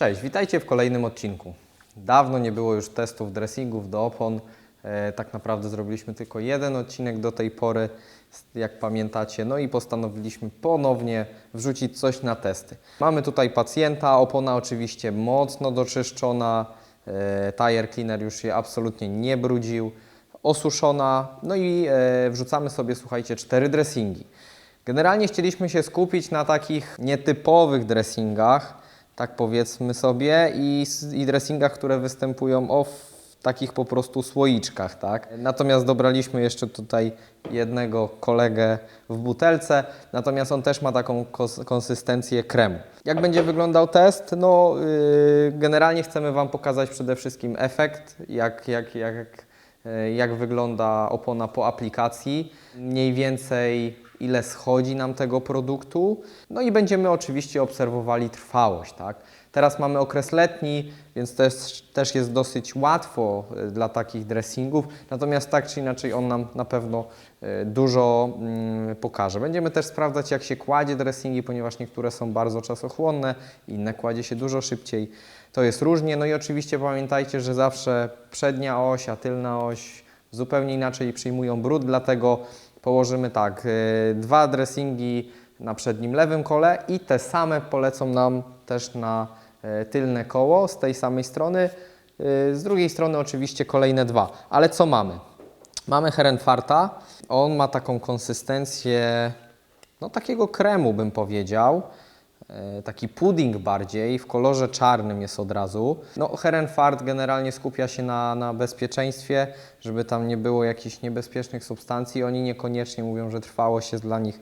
Cześć, witajcie w kolejnym odcinku. Dawno nie było już testów dressingów do opon. E, tak naprawdę zrobiliśmy tylko jeden odcinek do tej pory, jak pamiętacie. No i postanowiliśmy ponownie wrzucić coś na testy. Mamy tutaj pacjenta, opona oczywiście mocno doczyszczona, e, tire cleaner już się absolutnie nie brudził, osuszona. No i e, wrzucamy sobie, słuchajcie, cztery dressingi. Generalnie chcieliśmy się skupić na takich nietypowych dressingach, tak powiedzmy sobie, i, i dressingach, które występują o w takich po prostu słoiczkach, tak? Natomiast dobraliśmy jeszcze tutaj jednego kolegę w butelce, natomiast on też ma taką konsystencję kremu. Jak będzie wyglądał test? No, yy, generalnie chcemy Wam pokazać przede wszystkim efekt, jak, jak, jak, e, jak wygląda opona po aplikacji, mniej więcej ile schodzi nam tego produktu, no i będziemy oczywiście obserwowali trwałość, tak? Teraz mamy okres letni, więc też, też jest dosyć łatwo e, dla takich dressingów, natomiast tak czy inaczej on nam na pewno e, dużo mm, pokaże. Będziemy też sprawdzać jak się kładzie dressingi, ponieważ niektóre są bardzo czasochłonne, inne kładzie się dużo szybciej. To jest różnie, no i oczywiście pamiętajcie, że zawsze przednia oś, a tylna oś zupełnie inaczej przyjmują brud, dlatego położymy tak, y, dwa dressingi na przednim lewym kole i te same polecą nam też na y, tylne koło z tej samej strony. Y, Z drugiej strony oczywiście kolejne dwa. Ale co mamy? Mamy Herrenfarta. On ma taką konsystencję no takiego kremu bym powiedział. E, Taki pudding bardziej, w kolorze czarnym jest od razu. No, Herrenfart generalnie skupia się na, na bezpieczeństwie, żeby tam nie było jakichś niebezpiecznych substancji. Oni niekoniecznie mówią, że trwałość jest dla nich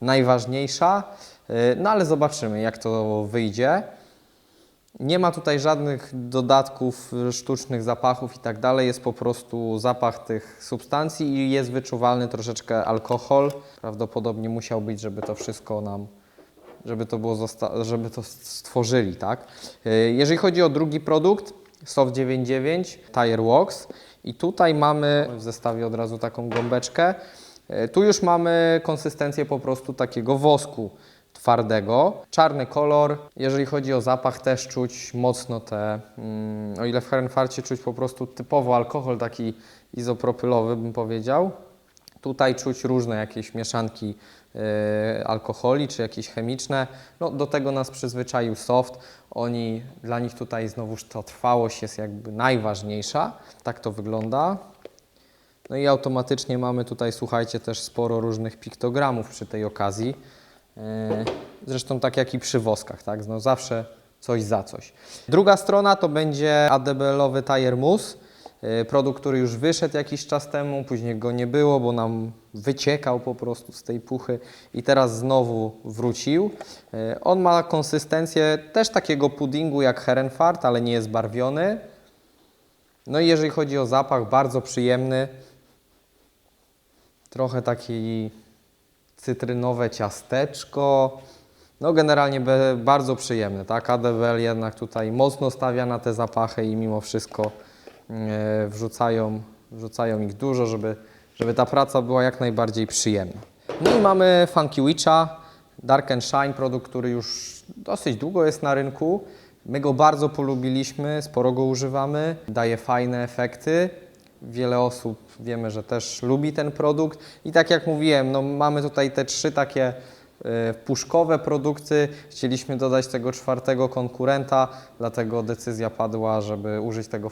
najważniejsza. E, No ale zobaczymy, jak to wyjdzie. Nie ma tutaj żadnych dodatków, sztucznych zapachów i tak dalej. Jest po prostu zapach tych substancji i jest wyczuwalny troszeczkę alkohol. Prawdopodobnie musiał być, żeby to wszystko nam, żeby to było, żeby to stworzyli, tak? Y, Jeżeli chodzi o drugi produkt, Soft 99 Tire Wax i tutaj mamy w zestawie od razu taką gąbeczkę. Y, Tu już mamy konsystencję po prostu takiego wosku twardego. Czarny kolor. Jeżeli chodzi o zapach, też czuć mocno te, mm, o ile w Herrenfarcie czuć po prostu typowo alkohol taki izopropylowy, bym powiedział. Tutaj czuć różne jakieś mieszanki e, alkoholi czy jakieś chemiczne. No, do tego nas przyzwyczaił soft. Oni, dla nich tutaj znowuż ta trwałość jest jakby najważniejsza. Tak to wygląda. No i automatycznie mamy tutaj, słuchajcie, też sporo różnych piktogramów przy tej okazji. Yy, Zresztą tak jak i przy woskach, tak? No zawsze coś za coś. Druga strona to będzie ADBL-owy Tire Mousse. Yy, Produkt, który już wyszedł jakiś czas temu, później go nie było, bo nam wyciekał po prostu z tej puchy i teraz znowu wrócił. Yy, On ma konsystencję też takiego puddingu jak Herrenfart, ale nie jest barwiony. No i jeżeli chodzi o zapach, bardzo przyjemny. Trochę taki cytrynowe ciasteczko. No generalnie bardzo przyjemne, tak? ADWL jednak tutaj mocno stawia na te zapachy i mimo wszystko e, wrzucają, wrzucają ich dużo, żeby, żeby ta praca była jak najbardziej przyjemna. No i mamy Funky Witcha, Dark and Shine, produkt, który już dosyć długo jest na rynku. My go bardzo polubiliśmy, sporo go używamy, daje fajne efekty. Wiele osób wiemy, że też lubi ten produkt. I tak jak mówiłem, no mamy tutaj te trzy takie e, puszkowe produkty. Chcieliśmy dodać tego czwartego konkurenta, dlatego decyzja padła, żeby użyć tego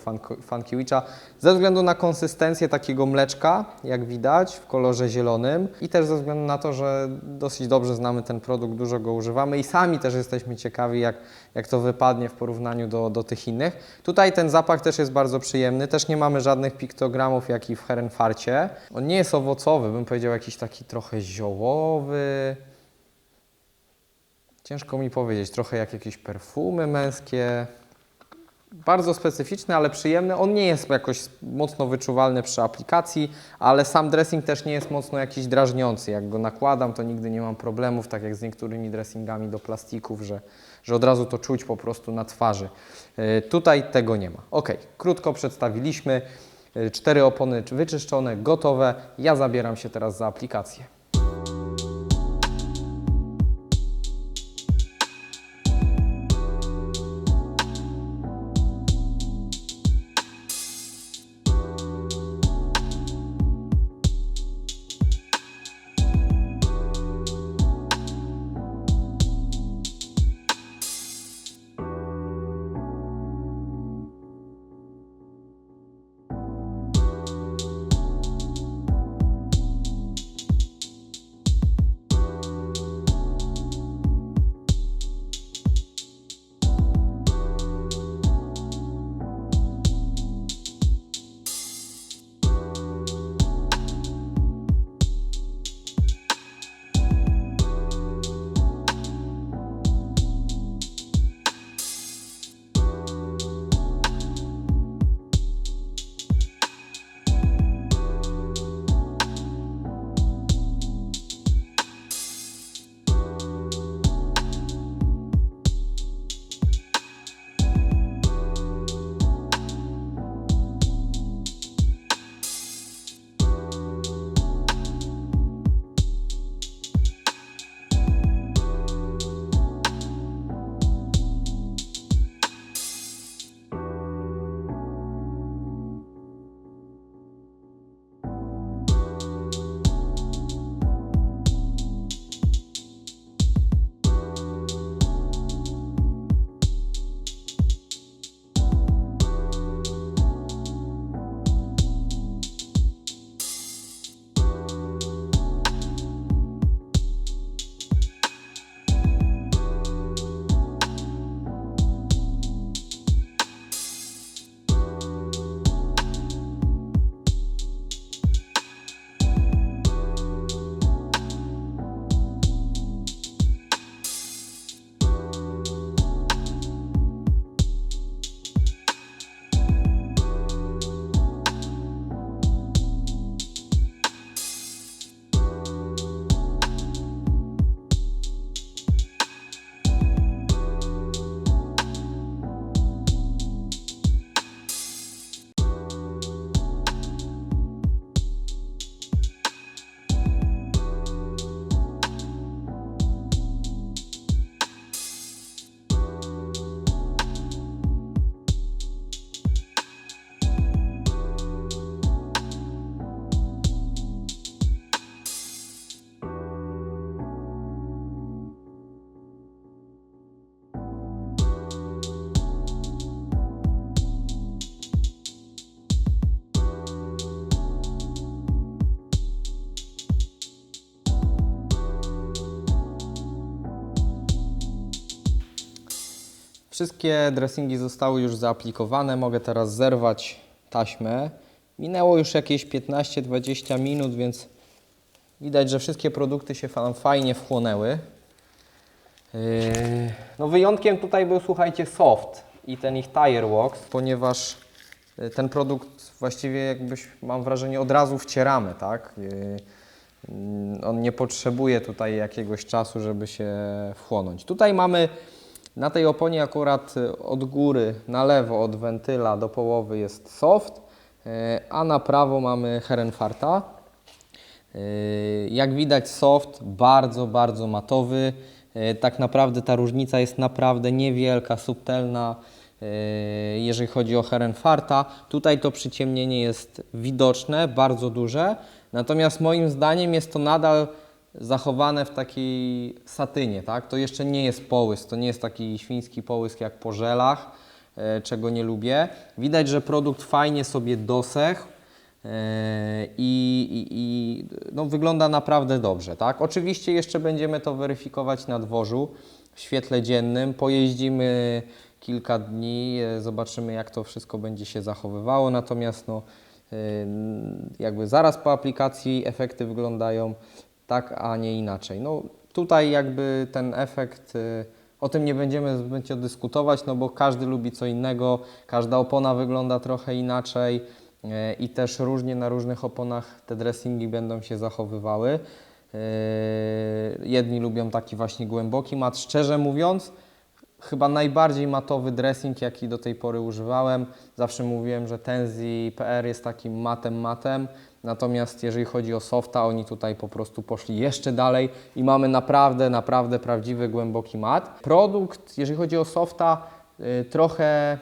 Witcha. Ze względu na konsystencję takiego mleczka, jak widać, w kolorze zielonym i też ze względu na to, że dosyć dobrze znamy ten produkt, dużo go używamy i sami też jesteśmy ciekawi, jak, jak to wypadnie w porównaniu do, do tych innych. Tutaj ten zapach też jest bardzo przyjemny, też nie mamy żadnych piktogramów, jak i w Herrenfarcie. On nie jest owocowy, bym powiedział jakiś taki trochę ziołowy. Ciężko mi powiedzieć, trochę jak jakieś perfumy męskie. Bardzo specyficzny, ale przyjemny. On nie jest jakoś mocno wyczuwalny przy aplikacji, ale sam dressing też nie jest mocno jakiś drażniący. Jak go nakładam, to nigdy nie mam problemów, tak jak z niektórymi dressingami do plastików, że, że od razu to czuć po prostu na twarzy. Yy, tutaj tego nie ma. Ok, krótko przedstawiliśmy. Yy, Cztery opony wyczyszczone, gotowe. Ja zabieram się teraz za aplikację. Wszystkie dressingi zostały już zaaplikowane. Mogę teraz zerwać taśmę. Minęło już jakieś 15-20 minut, więc widać, że wszystkie produkty się fa- fajnie wchłonęły. Yy, No wyjątkiem tutaj był, słuchajcie, soft i ten ich tire wax, ponieważ yy, ten produkt właściwie jakbyś, mam wrażenie, od razu wcieramy, tak? Yy, mm, On nie potrzebuje tutaj jakiegoś czasu, żeby się wchłonąć. Tutaj mamy na tej oponie akurat y, od góry na lewo od wentyla do połowy jest soft, yy, a na prawo mamy Herrenfarta. Yy, Jak widać soft bardzo, bardzo matowy. Tak naprawdę ta różnica jest naprawdę niewielka, subtelna, jeżeli chodzi o Herrenfarta. Tutaj to przyciemnienie jest widoczne, bardzo duże, natomiast moim zdaniem jest to nadal zachowane w takiej satynie, tak? To jeszcze nie jest połysk, to nie jest taki świński połysk jak po żelach, yy, czego nie lubię. Widać, że produkt fajnie sobie dosechł. Yy, I, i, i no, wygląda naprawdę dobrze. Tak? Oczywiście jeszcze będziemy to weryfikować na dworzu w świetle dziennym. Pojeździmy kilka dni, e, zobaczymy jak to wszystko będzie się zachowywało. Natomiast no, jakby zaraz po aplikacji efekty wyglądają tak, a nie inaczej. No, tutaj jakby ten efekt, yy, o tym nie będziemy zbytnio dyskutować, no bo każdy lubi co innego, każda opona wygląda trochę inaczej. E, i też różnie na różnych oponach te dressingi będą się zachowywały. E, Jedni lubią taki właśnie głęboki mat. Szczerze mówiąc, chyba najbardziej matowy dressing, jaki do tej pory używałem. Zawsze mówiłem, że Tenzi PR jest takim matem matem. Natomiast jeżeli chodzi o softa, oni tutaj po prostu poszli jeszcze dalej i mamy naprawdę, naprawdę prawdziwy głęboki mat. Produkt, jeżeli chodzi o softa, y, trochę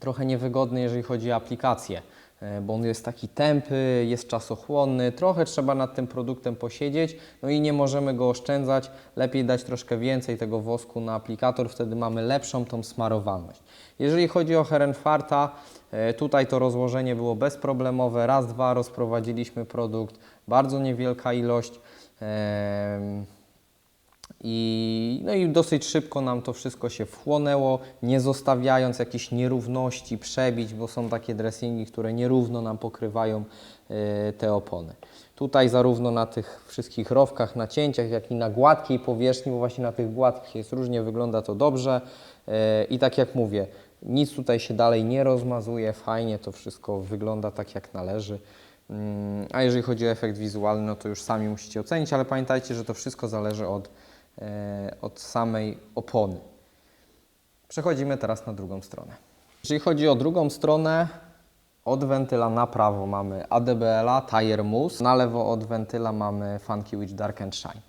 trochę niewygodny, jeżeli chodzi o aplikację, e, bo on jest taki tępy, jest czasochłonny, trochę trzeba nad tym produktem posiedzieć, no i nie możemy go oszczędzać, lepiej dać troszkę więcej tego wosku na aplikator, wtedy mamy lepszą tą smarowalność. Jeżeli chodzi o Herrenfarta, e, tutaj to rozłożenie było bezproblemowe, raz, dwa rozprowadziliśmy produkt, bardzo niewielka ilość, i, no i dosyć szybko nam to wszystko się wchłonęło, nie zostawiając jakichś nierówności, przebić, bo są takie dressingi, które nierówno nam pokrywają e, te opony. Tutaj zarówno na tych wszystkich rowkach, nacięciach, jak i na gładkiej powierzchni, bo właśnie na tych gładkich jest różnie, wygląda to dobrze. E, I tak jak mówię, nic tutaj się dalej nie rozmazuje, fajnie to wszystko wygląda tak jak należy. Mm, A jeżeli chodzi o efekt wizualny, no to już sami musicie ocenić, ale pamiętajcie, że to wszystko zależy od, e, od samej opony. Przechodzimy teraz na drugą stronę. Jeżeli chodzi o drugą stronę, od wentyla na prawo mamy ADBL-a, Tire Mousse, na lewo od wentyla mamy Funky Witch Dark and Shine.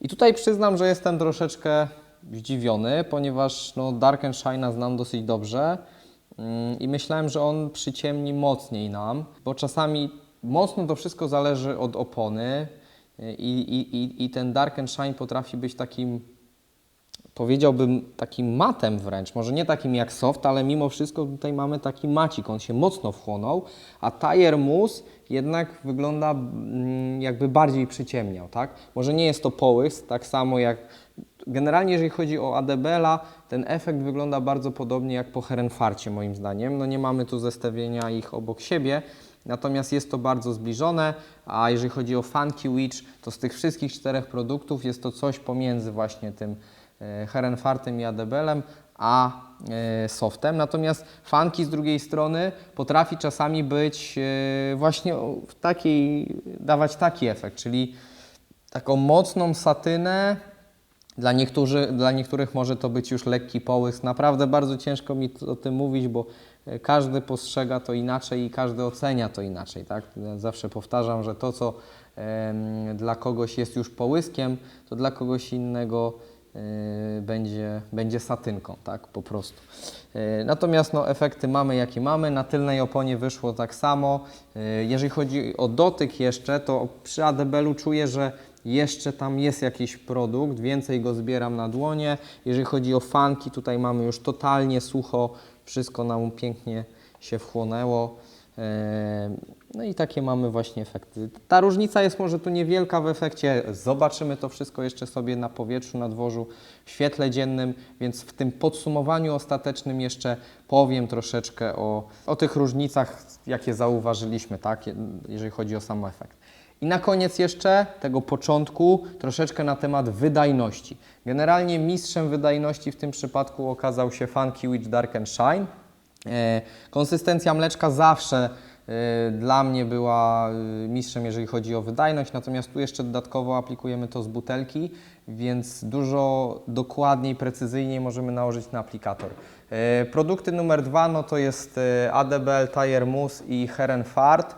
I tutaj przyznam, że jestem troszeczkę zdziwiony, ponieważ no, Dark and znam dosyć dobrze mm, i myślałem, że on przyciemni mocniej nam, bo czasami mocno to wszystko zależy od opony i, i, i, i ten Dark and Shine potrafi być takim powiedziałbym takim matem wręcz, może nie takim jak soft, ale mimo wszystko tutaj mamy taki macik, on się mocno wchłonął, a Tire Mousse jednak wygląda mm, jakby bardziej przyciemniał, tak? Może nie jest to połysk, tak samo jak generalnie jeżeli chodzi o ADBL-a, ten efekt wygląda bardzo podobnie jak po Herrenfarcie moim zdaniem, no nie mamy tu zestawienia ich obok siebie, Natomiast jest to bardzo zbliżone, a jeżeli chodzi o Funky Witch, to z tych wszystkich czterech produktów jest to coś pomiędzy właśnie tym e, Herrenfartem i Adebelem, a e, softem. Natomiast Funky z drugiej strony potrafi czasami być e, właśnie w takiej, dawać taki efekt, czyli taką mocną satynę, dla, niektórzy, dla niektórych może to być już lekki połysk. Naprawdę bardzo ciężko mi o tym mówić, bo e, każdy postrzega to inaczej i każdy ocenia to inaczej. Tak? Zawsze powtarzam, że to, co dla kogoś jest już połyskiem, to dla kogoś innego e, będzie, będzie satynką, tak? po prostu. E, Natomiast no, efekty mamy jakie mamy. Na tylnej oponie wyszło tak samo. Jeżeli chodzi o dotyk jeszcze, to przy ADBL-u czuję, że jeszcze tam jest jakiś produkt, więcej go zbieram na dłonie. Jeżeli chodzi o fanki, tutaj mamy już totalnie sucho, wszystko nam pięknie, się wchłonęło. E, No i takie mamy właśnie efekty. Ta różnica jest może tu niewielka w efekcie. Zobaczymy to wszystko jeszcze sobie na powietrzu, na dworzu, w świetle dziennym, więc w tym podsumowaniu ostatecznym jeszcze powiem troszeczkę o, o tych różnicach, jakie zauważyliśmy, tak, je- jeżeli chodzi o sam efekt. I na koniec jeszcze tego początku troszeczkę na temat wydajności. Generalnie mistrzem wydajności w tym przypadku okazał się Funky Witch Dark and Shine. E, Konsystencja mleczka zawsze e, dla mnie była e, mistrzem, jeżeli chodzi o wydajność, natomiast tu jeszcze dodatkowo aplikujemy to z butelki, więc dużo dokładniej, precyzyjniej możemy nałożyć na aplikator. Produkty numer dwa no to jest ADBL Tire Mousse i Heren Fart.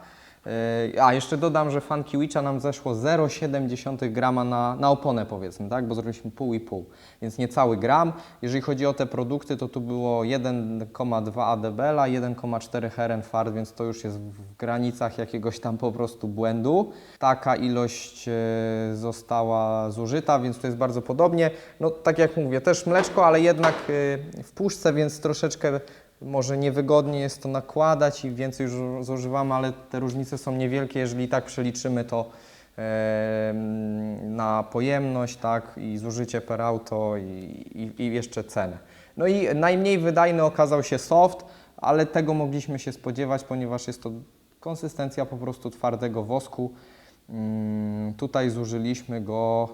E, A, jeszcze dodam, że Funky Witcha nam zeszło 0,7 grama na, na oponę powiedzmy, tak? Bo zrobiliśmy pół i pół, więc niecały gram. Jeżeli chodzi o te produkty, to tu było 1,2 ADBL-a, 1,4 Herrenfart, więc to już jest w granicach jakiegoś tam po prostu błędu. Taka ilość e, została zużyta, więc to jest bardzo podobnie. No tak jak mówię, też mleczko, ale jednak e, w puszce, więc troszeczkę może niewygodnie jest to nakładać i więcej już zużywamy, ale te różnice są niewielkie, jeżeli tak przeliczymy to na pojemność, tak, i zużycie per auto i, i, i jeszcze cenę. No i najmniej wydajny okazał się soft, ale tego mogliśmy się spodziewać, ponieważ jest to konsystencja po prostu twardego wosku. Mm, Tutaj zużyliśmy go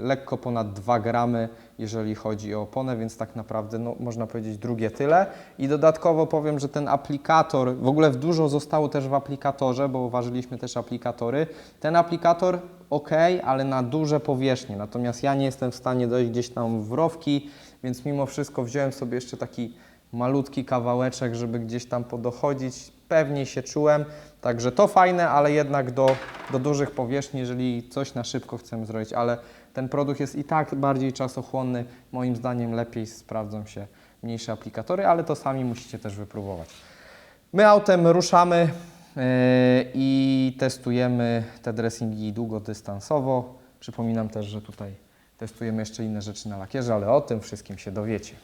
y, lekko ponad 2 gramy, jeżeli chodzi o oponę, więc tak naprawdę no, można powiedzieć drugie tyle. I dodatkowo powiem, że ten aplikator, w ogóle dużo zostało też w aplikatorze, bo ważyliśmy też aplikatory. Ten aplikator ok, ale na duże powierzchnie, natomiast ja nie jestem w stanie dojść gdzieś tam w rowki, więc mimo wszystko wziąłem sobie jeszcze taki malutki kawałeczek, żeby gdzieś tam podochodzić. Pewniej się czułem, także to fajne, ale jednak do, do dużych powierzchni, jeżeli coś na szybko chcemy zrobić, ale ten produkt jest i tak bardziej czasochłonny. Moim zdaniem lepiej sprawdzą się mniejsze aplikatory, ale to sami musicie też wypróbować. My autem ruszamy yy, i testujemy te dressingi długodystansowo. Przypominam też, że tutaj testujemy jeszcze inne rzeczy na lakierze, ale o tym wszystkim się dowiecie.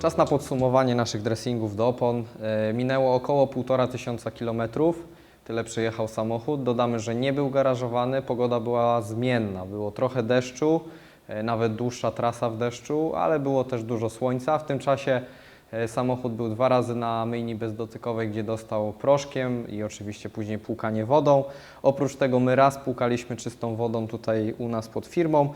Czas na podsumowanie naszych dressingów do opon. E, Minęło około 1,5 tysiąca kilometrów. Tyle przejechał samochód. Dodamy, że nie był garażowany, pogoda była zmienna. Było trochę deszczu, e, nawet dłuższa trasa w deszczu, ale było też dużo słońca. W tym czasie e, samochód był dwa razy na myjni bezdotykowej, gdzie dostał proszkiem i oczywiście później płukanie wodą. Oprócz tego my raz płukaliśmy czystą wodą tutaj u nas pod firmą.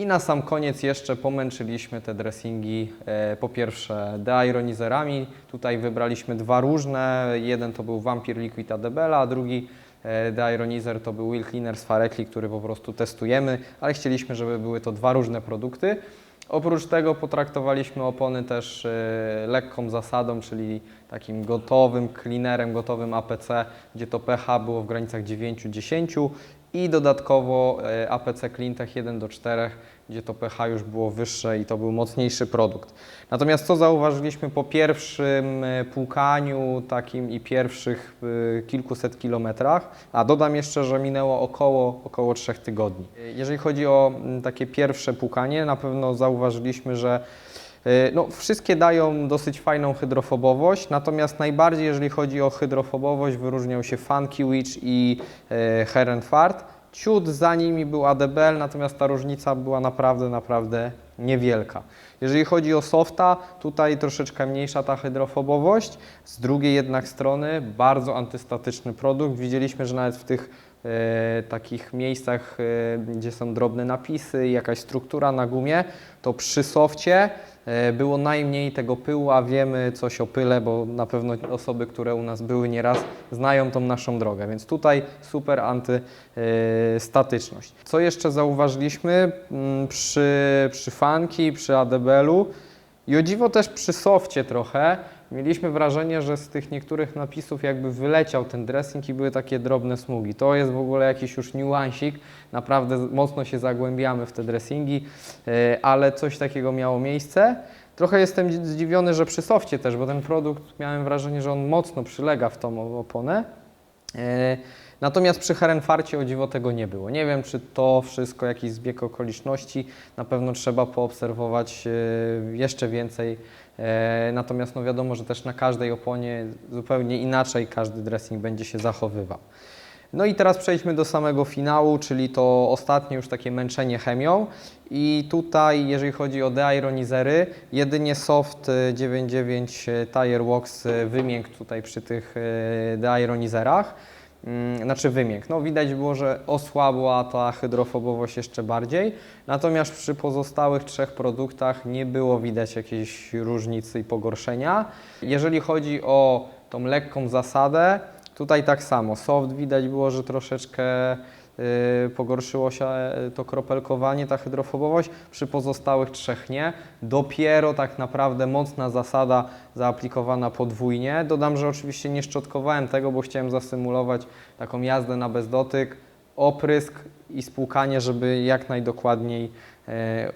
I na sam koniec jeszcze pomęczyliśmy te dressingi e, po pierwsze dearonizerami. Tutaj wybraliśmy dwa różne. Jeden to był Vampir Liquid Adebella, a drugi e, deironizer to był Will Cleaner z Farekli, który po prostu testujemy, ale chcieliśmy, żeby były to dwa różne produkty. Oprócz tego potraktowaliśmy opony też e, lekką zasadą, czyli takim gotowym cleanerem, gotowym APC, gdzie to pH było w granicach 9-10 i dodatkowo e, APC Cleantech 1 do 4, gdzie to pH już było wyższe i to był mocniejszy produkt. Natomiast co zauważyliśmy po pierwszym e, płukaniu takim i pierwszych e, kilkuset kilometrach, a dodam jeszcze, że minęło około, około 3 tygodni. Jeżeli chodzi o takie pierwsze płukanie, na pewno zauważyliśmy, że No, wszystkie dają dosyć fajną hydrofobowość, natomiast najbardziej, jeżeli chodzi o hydrofobowość, wyróżniał się Funky Witch i e, Herrenfart. Ciut za nimi był ADBL, natomiast ta różnica była naprawdę, naprawdę niewielka. Jeżeli chodzi o softa, tutaj troszeczkę mniejsza ta hydrofobowość. Z drugiej jednak strony bardzo antystatyczny produkt. Widzieliśmy, że nawet w tych e, takich miejscach, e, gdzie są drobne napisy i jakaś struktura na gumie, to przy sofcie e, było najmniej tego pyłu, a wiemy coś o pyle, bo na pewno osoby, które u nas były nieraz, znają tą naszą drogę, więc tutaj super antystatyczność. Co jeszcze zauważyliśmy Mm, przy, przy Funky, przy ADBL-u i o dziwo też przy sofcie trochę, mieliśmy wrażenie, że z tych niektórych napisów jakby wyleciał ten dressing i były takie drobne smugi. To jest w ogóle jakiś już niuansik, naprawdę mocno się zagłębiamy w te dressingi, e, ale coś takiego miało miejsce. Trochę jestem dzi- zdziwiony, że przy sofcie też, bo ten produkt miałem wrażenie, że on mocno przylega w tą oponę. E, Natomiast przy Herenfarcie o dziwo tego nie było. Nie wiem, czy to wszystko jakiś zbieg okoliczności. Na pewno trzeba poobserwować e, jeszcze więcej. E, Natomiast no wiadomo, że też na każdej oponie zupełnie inaczej każdy dressing będzie się zachowywał. No i teraz przejdźmy do samego finału, czyli to ostatnie już takie męczenie chemią. I tutaj, jeżeli chodzi o deironizery, jedynie Soft e, 99 Tire Wax e, wymiękł tutaj przy tych e, deironizerach. Mm, Znaczy wymięk. No widać było, że osłabła ta hydrofobowość jeszcze bardziej. Natomiast przy pozostałych trzech produktach nie było widać jakiejś różnicy i pogorszenia. Jeżeli chodzi o tą lekką zasadę, tutaj tak samo. Soft widać było, że troszeczkę pogorszyło się y, to kropelkowanie, ta hydrofobowość. Przy pozostałych trzech nie. Dopiero tak naprawdę mocna zasada zaaplikowana podwójnie. Dodam, że oczywiście nie szczotkowałem tego, bo chciałem zasymulować taką jazdę na bezdotyk, oprysk i spłukanie, żeby jak najdokładniej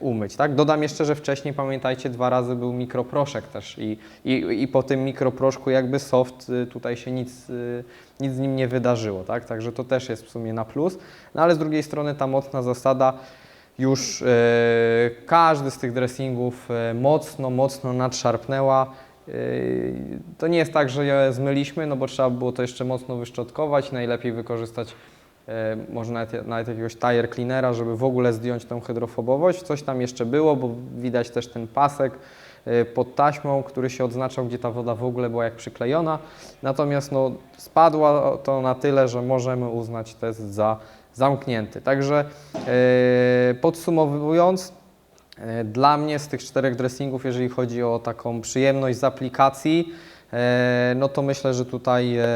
umyć. Tak? Dodam jeszcze, że wcześniej pamiętajcie, dwa razy był mikroproszek też i, i, i po tym mikroproszku jakby soft y, tutaj się nic, y, nic z nim nie wydarzyło. Tak? Także to też jest w sumie na plus. No ale z drugiej strony ta mocna zasada już e, każdy z tych dressingów e, mocno, mocno nadszarpnęła. E, To nie jest tak, że je zmyliśmy, no bo trzeba było to jeszcze mocno wyszczotkować, najlepiej wykorzystać e, może nawet, nawet jakiegoś tire cleanera, żeby w ogóle zdjąć tą hydrofobowość. Coś tam jeszcze było, bo widać też ten pasek e, pod taśmą, który się odznaczał, gdzie ta woda w ogóle była jak przyklejona. Natomiast no, spadła to na tyle, że możemy uznać test za zamknięty. Także e, podsumowując, e, dla mnie z tych czterech dressingów, jeżeli chodzi o taką przyjemność z aplikacji, e, no to myślę, że tutaj e,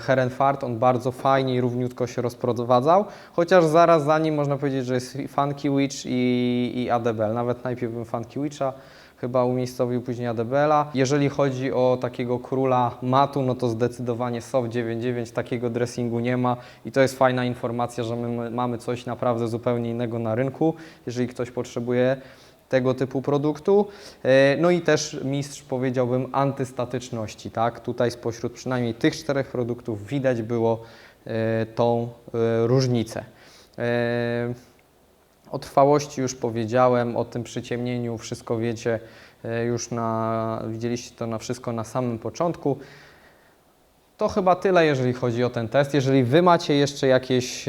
Herrenfart, on bardzo fajnie i równiutko się rozprowadzał, chociaż zaraz za nim można powiedzieć, że jest Funky Witch i, i ADBL. Nawet najpierw bym Funky Witcha chyba umiejscowił później ADBL-a. Jeżeli chodzi o takiego króla matu, no to zdecydowanie Soft 99 takiego dressingu nie ma i to jest fajna informacja, że my mamy coś naprawdę zupełnie innego na rynku, jeżeli ktoś potrzebuje tego typu produktu. E, No i też mistrz powiedziałbym antystatyczności, tak? Tutaj spośród przynajmniej tych czterech produktów widać było e, tą e, różnicę. O trwałości już powiedziałem, o tym przyciemnieniu wszystko wiecie już na, widzieliście to na wszystko na samym początku. To chyba tyle, jeżeli chodzi o ten test. Jeżeli Wy macie jeszcze jakieś,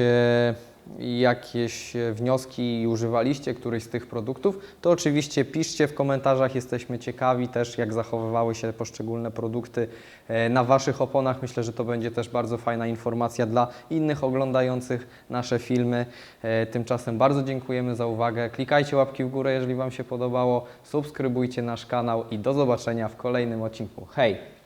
jakieś e, wnioski i używaliście któryś z tych produktów, to oczywiście piszcie w komentarzach. Jesteśmy ciekawi też, jak zachowywały się poszczególne produkty e, na Waszych oponach. Myślę, że to będzie też bardzo fajna informacja dla innych oglądających nasze filmy. E, Tymczasem bardzo dziękujemy za uwagę. Klikajcie łapki w górę, jeżeli Wam się podobało. Subskrybujcie nasz kanał i do zobaczenia w kolejnym odcinku. Hej!